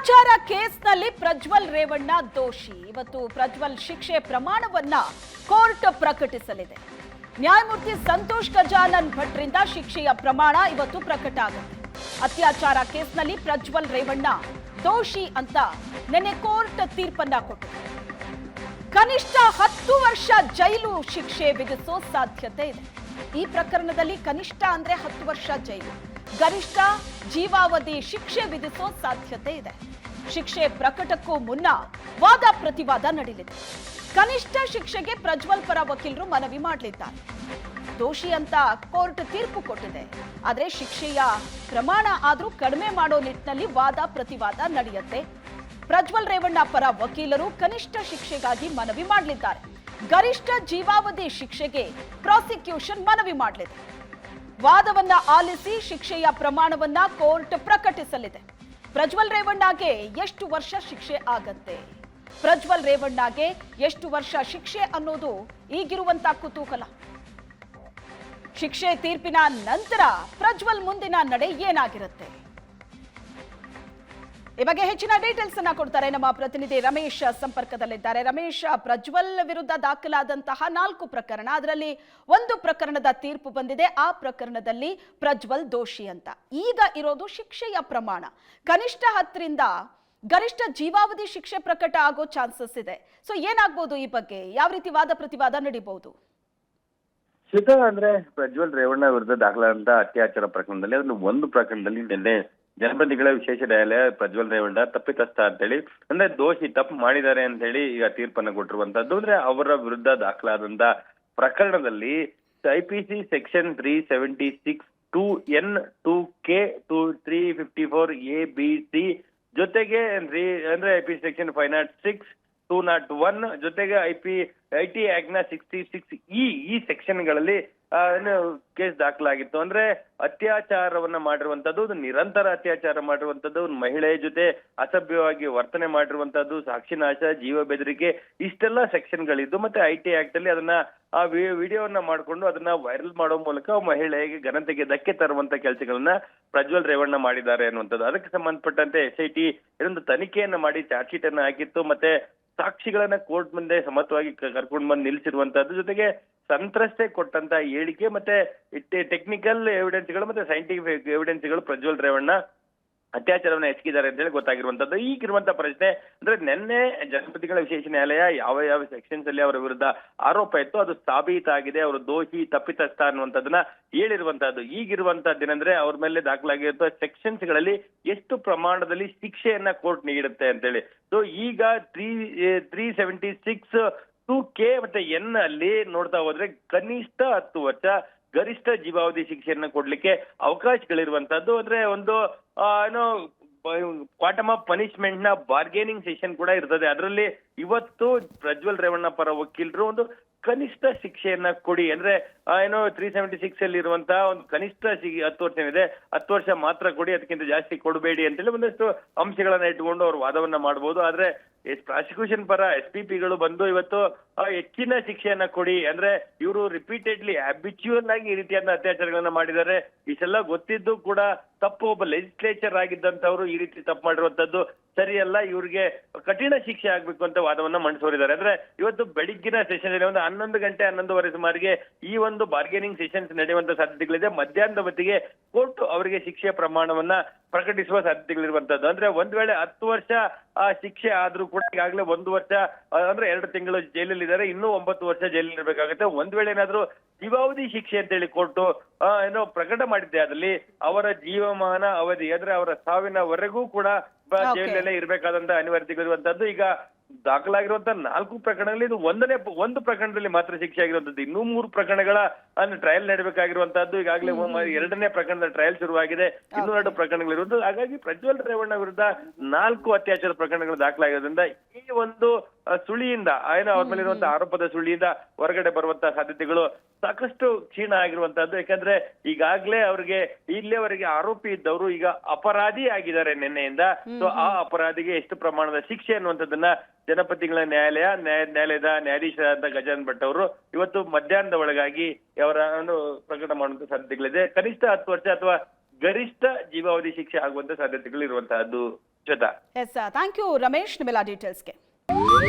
ಅತ್ಯಾಚಾರ ಕೇಸ್ನಲ್ಲಿ ಪ್ರಜ್ವಲ್ ರೇವಣ್ಣ ದೋಷಿ. ಇವತ್ತು ಪ್ರಜ್ವಲ್ ಶಿಕ್ಷೆ ಪ್ರಮಾಣವನ್ನ ಕೋರ್ಟ್ ಪ್ರಕಟಿಸಲಿದೆ. ನ್ಯಾಯಮೂರ್ತಿ ಸಂತೋಷ್ ಗಜಾನನ್ ಭಟ್ರಿಂದ ಶಿಕ್ಷೆಯ ಪ್ರಮಾಣ ಇವತ್ತು ಪ್ರಕಟ ಆಗುತ್ತೆ. ಅತ್ಯಾಚಾರ ಕೇಸ್ನಲ್ಲಿ ಪ್ರಜ್ವಲ್ ರೇವಣ್ಣ ದೋಷಿ ಅಂತ ನಿನ್ನೆ ಕೋರ್ಟ್ ತೀರ್ಪನ್ನ ಕೊಟ್ಟಿದೆ. ಕನಿಷ್ಠ ಹತ್ತು ವರ್ಷ ಜೈಲು ಶಿಕ್ಷೆ ವಿಧಿಸೋ ಸಾಧ್ಯತೆ ಇದೆ. ಈ ಪ್ರಕರಣದಲ್ಲಿ ಕನಿಷ್ಠ ಅಂದ್ರೆ ಹತ್ತು ವರ್ಷ ಜೈಲು. ಗರಿಷ್ಠ ಜೀವಾವಧಿ ಶಿಕ್ಷೆ ವಿಧಿಸೋ ಸಾಧ್ಯತೆ ಇದೆ. ಶಿಕ್ಷೆ ಪ್ರಕಟಕ್ಕೂ ಮುನ್ನ ವಾದ ಪ್ರತಿವಾದ ನಡೆಯಲಿದೆ ಕನಿಷ್ಠ ಶಿಕ್ಷೆಗೆ ಪ್ರಜ್ವಲ್ ಪರ ವಕೀಲರು ಮನವಿ ಮಾಡಲಿದ್ದಾರೆ. ದೋಷಿ ಅಂತ ಕೋರ್ಟ್ ತೀರ್ಪು ಕೊಟ್ಟಿದೆ. ಆದರೆ ಶಿಕ್ಷೆಯ ಪ್ರಮಾಣ ಆದರೂ ಕಡಿಮೆ ಮಾಡೋ ನಿಟ್ಟಿನಲ್ಲಿ ವಾದ ಪ್ರತಿವಾದ ನಡೆಯುತ್ತೆ. ಪ್ರಜ್ವಲ್ ರೇವಣ್ಣ ಪರ ವಕೀಲರು ಕನಿಷ್ಠ ಶಿಕ್ಷೆಗಾಗಿ ಮನವಿ ಮಾಡಲಿದ್ದಾರೆ. ಗರಿಷ್ಠ ಜೀವಾವಧಿ ಶಿಕ್ಷೆಗೆ ಪ್ರಾಸಿಕ್ಯೂಷನ್ ಮನವಿ ಮಾಡಲಿದೆ. ವಾದವನ್ನ ಆಲಿಸಿ ಶಿಕ್ಷೆಯ ಪ್ರಮಾಣವನ್ನ ಕೋರ್ಟ್ ಪ್ರಕಟಿಸಲಿದೆ. ಪ್ರಜ್ವಲ್ ರೇವಣ್ಣಗೆ ಎಷ್ಟು ವರ್ಷ ಶಿಕ್ಷೆ ಆಗತ್ತೆ? ಪ್ರಜ್ವಲ್ ರೇವಣ್ಣಗೆ ಎಷ್ಟು ವರ್ಷ ಶಿಕ್ಷೆ ಅನ್ನೋದು ಈಗಿರುವಂತ ಕುತೂಹಲ. ಶಿಕ್ಷೆ ತೀರ್ಪಿನ ನಂತರ ಪ್ರಜ್ವಲ್ ಮುಂದಿನ ನಡೆ ಏನಾಗಿರುತ್ತೆ? ಈ ಬಗ್ಗೆ ಹೆಚ್ಚಿನ ಡೀಟೇಲ್ಸ್ ಅನ್ನ ಕೊಡ್ತಾರೆ ನಮ್ಮ ಪ್ರತಿನಿಧಿ ರಮೇಶ್ ಸಂಪರ್ಕದಲ್ಲಿದ್ದಾರೆ. ರಮೇಶ್, ಪ್ರಜ್ವಲ್ ವಿರುದ್ಧ ದಾಖಲಾದಂತಹ ನಾಲ್ಕು ಪ್ರಕರಣ. ಅದರಲ್ಲಿ ಒಂದು ಪ್ರಕರಣದ ತೀರ್ಪು ಬಂದಿದೆ. ಆ ಪ್ರಕರಣದಲ್ಲಿ ಪ್ರಜ್ವಲ್ ದೋಷಿ ಅಂತ. ಈಗ ಇರೋದು ಶಿಕ್ಷೆಯ ಪ್ರಮಾಣ. ಕನಿಷ್ಠ ಹತ್ತರಿಂದ ಗರಿಷ್ಠ ಜೀವಾವಧಿ ಶಿಕ್ಷೆ ಪ್ರಕಟ ಆಗೋ ಚಾನ್ಸಸ್ ಇದೆ. ಸೊ ಏನಾಗ್ಬೋದು ಈ ಬಗ್ಗೆ? ಯಾವ ರೀತಿ ವಾದ ಪ್ರತಿವಾದ ನಡೀಬಹುದು? ಸಿದ್ಧ ಅಂದ್ರೆ ಪ್ರಜ್ವಲ್ ರೇವಣ್ಣ ವಿರುದ್ಧ ದಾಖಲಾದಂತಹ ಅತ್ಯಾಚಾರ ಪ್ರಕರಣದಲ್ಲಿ, ಅದನ್ನು ಒಂದು ಪ್ರಕರಣದಲ್ಲಿ ನಿನ್ನೆ ಜನಪ್ರತಿನಿಧಿಗಳ ವಿಶೇಷ ನ್ಯಾಯಾಲಯ ಪ್ರಜ್ವಲ್ ರೇವಣ್ಣ ತಪ್ಪಿತಸ್ಥ ಅಂತೇಳಿ, ಅಂದ್ರೆ ದೋಷಿ ತಪ್ಪು ಮಾಡಿದ್ದಾರೆ ಅಂತ ಹೇಳಿ ಈಗ ತೀರ್ಪನ್ನು ಕೊಟ್ಟಿರುವಂತದ್ದು. ಅಂದ್ರೆ ಅವರ ವಿರುದ್ಧ ದಾಖಲಾದಂತ ಪ್ರಕರಣದಲ್ಲಿ IPC section three seventy six two N two K two three fifty four A B C ಜೊತೆಗೆ ಅಂದ್ರೆ I P section five naught six two naught one ಜೊತೆಗೆ ಐ ಪಿ ಐ ಟಿ ಆಕ್ಟ್ನ ಸಿಕ್ಸ್ಟಿ ಸಿಕ್ಸ್ ಇ ಈ ಸೆಕ್ಷನ್ಗಳಲ್ಲಿ case ದಾಖಲಾಗಿತ್ತು. ಅಂದ್ರೆ ಅತ್ಯಾಚಾರವನ್ನ ಮಾಡಿರುವಂತದ್ದು ನಿರಂತರ ಅತ್ಯಾಚಾರ ಮಾಡಿರುವಂತದ್ದು ಮಹಿಳೆಯ ಜೊತೆ ಅಸಭ್ಯವಾಗಿ ವರ್ತನೆ ಮಾಡಿರುವಂತದ್ದು ಸಾಕ್ಷಿನಾಶ ಜೀವ ಬೆದರಿಕೆ, ಇಷ್ಟೆಲ್ಲ ಸೆಕ್ಷನ್ ಗಳಿದ್ದು ಮತ್ತೆ ಐ ಟಿ ಆಕ್ಟ್ ಅಲ್ಲಿ ಅದನ್ನ, ಆ ವಿಡಿಯೋವನ್ನ ಮಾಡ್ಕೊಂಡು ಅದನ್ನ ವೈರಲ್ ಮಾಡೋ ಮೂಲಕ ಮಹಿಳೆಗೆ ಘನತೆಗೆ ಧಕ್ಕೆ ತರುವಂತ ಕೆಲಸಗಳನ್ನ ಪ್ರಜ್ವಲ್ ರೇವಣ್ಣ ಮಾಡಿದ್ದಾರೆ ಅನ್ನುವಂಥದ್ದು. ಅದಕ್ಕೆ ಸಂಬಂಧಪಟ್ಟಂತೆ ಎಸ್ ಐ ಟಿ ಇದೊಂದು ತನಿಖೆಯನ್ನ ಮಾಡಿ, ಚಾರ್ಜ್ ಶೀಟ್ ಅನ್ನ ಹಾಕಿತ್ತು, ಮತ್ತೆ ಸಾಕ್ಷಿಗಳನ್ನ ಕೋರ್ಟ್ ಮುಂದೆ ಸಮರ್ಥವಾಗಿ ಕರ್ಕೊಂಡು ಬಂದು ನಿಲ್ಸಿರುವಂತಹದ್ದು ಜೊತೆಗೆ ಸಂತ್ರಸ್ತೆ ಕೊಟ್ಟಂತ ಹೇಳಿಕೆ ಮತ್ತೆ ಟೆಕ್ನಿಕಲ್ ಎವಿಡೆನ್ಸ್ಗಳು ಮತ್ತೆ ಸೈಂಟಿಫಿಕ್ ಎವಿಡೆನ್ಸ್ಗಳು ಪ್ರಜ್ವಲ್ ರೇವಣ್ಣ ಅತ್ಯಾಚಾರವನ್ನ ಎಸಗಿದ್ದಾರೆ ಅಂತ ಹೇಳಿ ಗೊತ್ತಾಗಿರುವಂತದ್ದು. ಈಗಿರುವಂತಹ ಪ್ರಶ್ನೆ, ಅಂದ್ರೆ ನಿನ್ನೆ ಜನಪತಿಗಳ ವಿಶೇಷ ನ್ಯಾಯಾಲಯ ಯಾವ ಯಾವ ಸೆಕ್ಷನ್ಸ್ ಅಲ್ಲಿ ಅವರ ವಿರುದ್ಧ ಆರೋಪ ಇತ್ತು ಅದು ಸಾಬೀತಾಗಿದೆ, ಅವರು ದೋಷಿ, ತಪ್ಪಿತಸ್ಥ ಅನ್ನುವಂಥದ್ದನ್ನ ಹೇಳಿರುವಂತಹದ್ದು. ಈಗಿರುವಂತದ್ದೇನೆಂದ್ರೆ ಅವ್ರ ಮೇಲೆ ದಾಖಲಾಗಿರುವ ಸೆಕ್ಷನ್ಸ್ಗಳಲ್ಲಿ ಎಷ್ಟು ಪ್ರಮಾಣದಲ್ಲಿ ಶಿಕ್ಷೆಯನ್ನ ಕೋರ್ಟ್ ನೀಡುತ್ತೆ ಅಂತೇಳಿ ಸೊ ಈಗ three three seventy six two K ಮತ್ತೆ ಎನ್ ಅಲ್ಲಿ ನೋಡ್ತಾ ಹೋದ್ರೆ ಕನಿಷ್ಠ ಹತ್ತು ವರ್ಷ ಗರಿಷ್ಠ ಜೀವಾವಧಿ ಶಿಕ್ಷೆಯನ್ನು ಕೊಡ್ಲಿಕ್ಕೆ ಅವಕಾಶಗಳಿರುವಂತದ್ದು ಅಂದ್ರೆ ಒಂದು ಏನೋ ಕ್ವಾಟಮ್ ಪನಿಷ್ಮೆಂಟ್ನ ಬಾರ್ಗೇನಿಂಗ್ ಸೆಷನ್ ಕೂಡ ಇರ್ತದೆ. ಅದರಲ್ಲಿ ಇವತ್ತು ಪ್ರಜ್ವಲ್ ರೇವಣ್ಣ ಪರ ವಕೀಲರು ಒಂದು ಕನಿಷ್ಠ ಶಿಕ್ಷೆಯನ್ನ ಕೊಡಿ. ಅಂದ್ರೆ ಏನು ತ್ರೀ ಸೆವೆಂಟಿ ಸಿಕ್ಸ್ ಅಲ್ಲಿ ಇರುವಂತಹ ಒಂದು ಕನಿಷ್ಠ ಹತ್ತು ವರ್ಷ ಏನಿದೆ, ಹತ್ತು ವರ್ಷ ಮಾತ್ರ ಕೊಡಿ, ಅದಕ್ಕಿಂತ ಜಾಸ್ತಿ ಕೊಡಬೇಡಿ ಅಂತೇಳಿ ಒಂದಷ್ಟು ಅಂಶಗಳನ್ನ ಇಟ್ಕೊಂಡು ಅವ್ರು ವಾದವನ್ನ ಮಾಡಬಹುದು ಆದ್ರೆ ಪ್ರಾಸಿಕ್ಯೂಷನ್ ಪರ ಎಸ್ ಪಿ ಪಿಗಳು ಬಂದು ಇವತ್ತು ಹೆಚ್ಚಿನ ಶಿಕ್ಷೆಯನ್ನ ಕೊಡಿ. ಅಂದ್ರೆ ಇವರು ರಿಪೀಟೆಡ್ಲಿ ಹ್ಯಾಬಿಚುವಲ್ ಆಗಿ ಈ ರೀತಿಯಾದ ಅತ್ಯಾಚಾರಗಳನ್ನ ಮಾಡಿದ್ದಾರೆ. ಇಷ್ಟೆಲ್ಲ ಗೊತ್ತಿದ್ದು ಕೂಡ ತಪ್ಪು. ಒಬ್ಬ ಲೆಜಿಸ್ಲೇಚರ್ ಆಗಿದ್ದಂತವ್ರು ಈ ರೀತಿ ತಪ್ಪು ಮಾಡಿರುವಂತದ್ದು ಸರಿಯಲ್ಲ, ಇವ್ರಿಗೆ ಕಠಿಣ ಶಿಕ್ಷೆ ಆಗ್ಬೇಕು ಅಂತ ವಾದವನ್ನ ಮಂಡಿಸೋರಿದ್ದಾರೆ. ಅಂದ್ರೆ ಇವತ್ತು ಬೆಳಿಗ್ಗಿನ ಸೆಷನ್ ಅಲ್ಲಿ ಒಂದು ಹನ್ನೊಂದು ಗಂಟೆ ಹನ್ನೊಂದುವರೆ ಸುಮಾರಿಗೆ ಈ ಒಂದು ಬಾರ್ಗೇನಿಂಗ್ ಸೆಷನ್ಸ್ ನಡೆಯುವಂತ ಸಾಧ್ಯತೆಗಳಿದೆ. ಮಧ್ಯಾಹ್ನದ ಹೊತ್ತಿಗೆ ಕೋರ್ಟ್ ಅವರಿಗೆ ಶಿಕ್ಷೆ ಪ್ರಮಾಣವನ್ನ ಪ್ರಕಟಿಸುವ ಸಾಧ್ಯತೆಗಳಿರುವಂತದ್ದು. ಅಂದ್ರೆ ಒಂದ್ ವೇಳೆ ಹತ್ತು ವರ್ಷ ಆ ಶಿಕ್ಷೆ ಆದ್ರೂ ಕೂಡ ಈಗಾಗಲೇ ಒಂದು ವರ್ಷ ಅಂದ್ರೆ ಎರಡು ತಿಂಗಳು ಜೈಲಲ್ಲಿ ಇದ್ದಾರೆ ಇನ್ನೂ ಒಂಬತ್ತು ವರ್ಷ ಜೈಲಲ್ಲಿ ಇರಬೇಕಾಗುತ್ತೆ ಒಂದ್ ವೇಳೆ ಏನಾದ್ರೂ ಜೀವಾವಧಿ ಶಿಕ್ಷೆ ಅಂತ ಅಂತೇಳಿ ಕೊಟ್ಟು ಏನೋ ಪ್ರಕಟ ಮಾಡಿದ್ದೆ ಅದ್ರಲ್ಲಿ ಅವರ ಜೀವಮಾನ ಅವಧಿ ಅಂದ್ರೆ ಅವರ ಸಾವಿನವರೆಗೂ ಕೂಡ. ಜೈಲಲ್ಲೇ ಇರಬೇಕಾದಂತ ಅನಿವಾರ್ಯತೆಗಳಿರುವಂತದ್ದು ಈಗ ದಾಖಲಾಗಿರುವಂತ ನಾಲ್ಕು ಪ್ರಕರಣಗಳಲ್ಲಿ ಇದು ಒಂದನೇ ಒಂದು ಪ್ರಕರಣದಲ್ಲಿ ಮಾತ್ರ ಶಿಕ್ಷೆ ಆಗಿರುವಂತದ್ದು ಇನ್ನೂ ಮೂರು ಪ್ರಕರಣಗಳ ಟ್ರಯಲ್ ನಡೆಬೇಕಾಗಿರುವಂತಹದ್ದು ಈಗಾಗಲೇ ಎರಡನೇ ಪ್ರಕರಣದ ಟ್ರಯಲ್ ಶುರುವಾಗಿದೆ. ಇನ್ನೂ ಎರಡು ಪ್ರಕರಣಗಳಿರುವುದು ಹಾಗಾಗಿ ಪ್ರಜ್ವಲ್ ರೇವಣ್ಣ ವಿರುದ್ಧ ನಾಲ್ಕು ಅತ್ಯಾಚಾರ ಪ್ರಕರಣಗಳು ದಾಖಲಾಗಿರೋದ್ರಿಂದ ಈ ಒಂದು ಸುಳಿಯಿಂದ ಏನೋ ಅವ್ರ ಮೇಲೆ ಇರುವಂತಹ ಆರೋಪದ ಸುಳಿಯಿಂದ ಹೊರಗಡೆ ಬರುವಂತಹ ಸಾಧ್ಯತೆಗಳು ಸಾಕಷ್ಟು ಕ್ಷೀಣ ಆಗಿರುವಂತಹದ್ದು. ಯಾಕಂದ್ರೆ ಈಗಾಗ್ಲೇ ಅವ್ರಿಗೆ ಇಲ್ಲಿಯವರೆಗೆ ಆರೋಪಿ ಇದ್ದವರು ಈಗ ಅಪರಾಧಿ ಆಗಿದ್ದಾರೆ ನಿನ್ನೆಯಿಂದ. ಸೊ ಆ ಅಪರಾಧಿಗೆ ಎಷ್ಟು ಪ್ರಮಾಣದ ಶಿಕ್ಷೆ ಅನ್ನುವಂಥದ್ದನ್ನ ಜನಪತಿಗಳ ನ್ಯಾಯಾಲಯ ನ್ಯಾಯ ನ್ಯಾಯಾಲಯದ ನ್ಯಾಯಾಧೀಶರಾದ ಗಜಾನ್ ಭಟ್ ಅವರು ಇವತ್ತು ಮಧ್ಯಾಹ್ನದ ಒಳಗಾಗಿ ಅವರನ್ನು ಪ್ರಕಟ ಮಾಡುವಂತ ಸಾಧ್ಯತೆಗಳಿದೆ. ಕನಿಷ್ಠ ಹತ್ತು ವರ್ಷ ಅಥವಾ ಗರಿಷ್ಠ ಜೀವಾವಧಿ ಶಿಕ್ಷೆ ಆಗುವಂತ ಸಾಧ್ಯತೆಗಳು ಇರುವಂತಹದ್ದು. ಎಸ್ ಥ್ಯಾಂಕ್ ಯು ರಮೇಶ್ ನಿಮ್ಮೆಲ್ಲ ಡೀಟೇಲ್ಸ್ಗೆ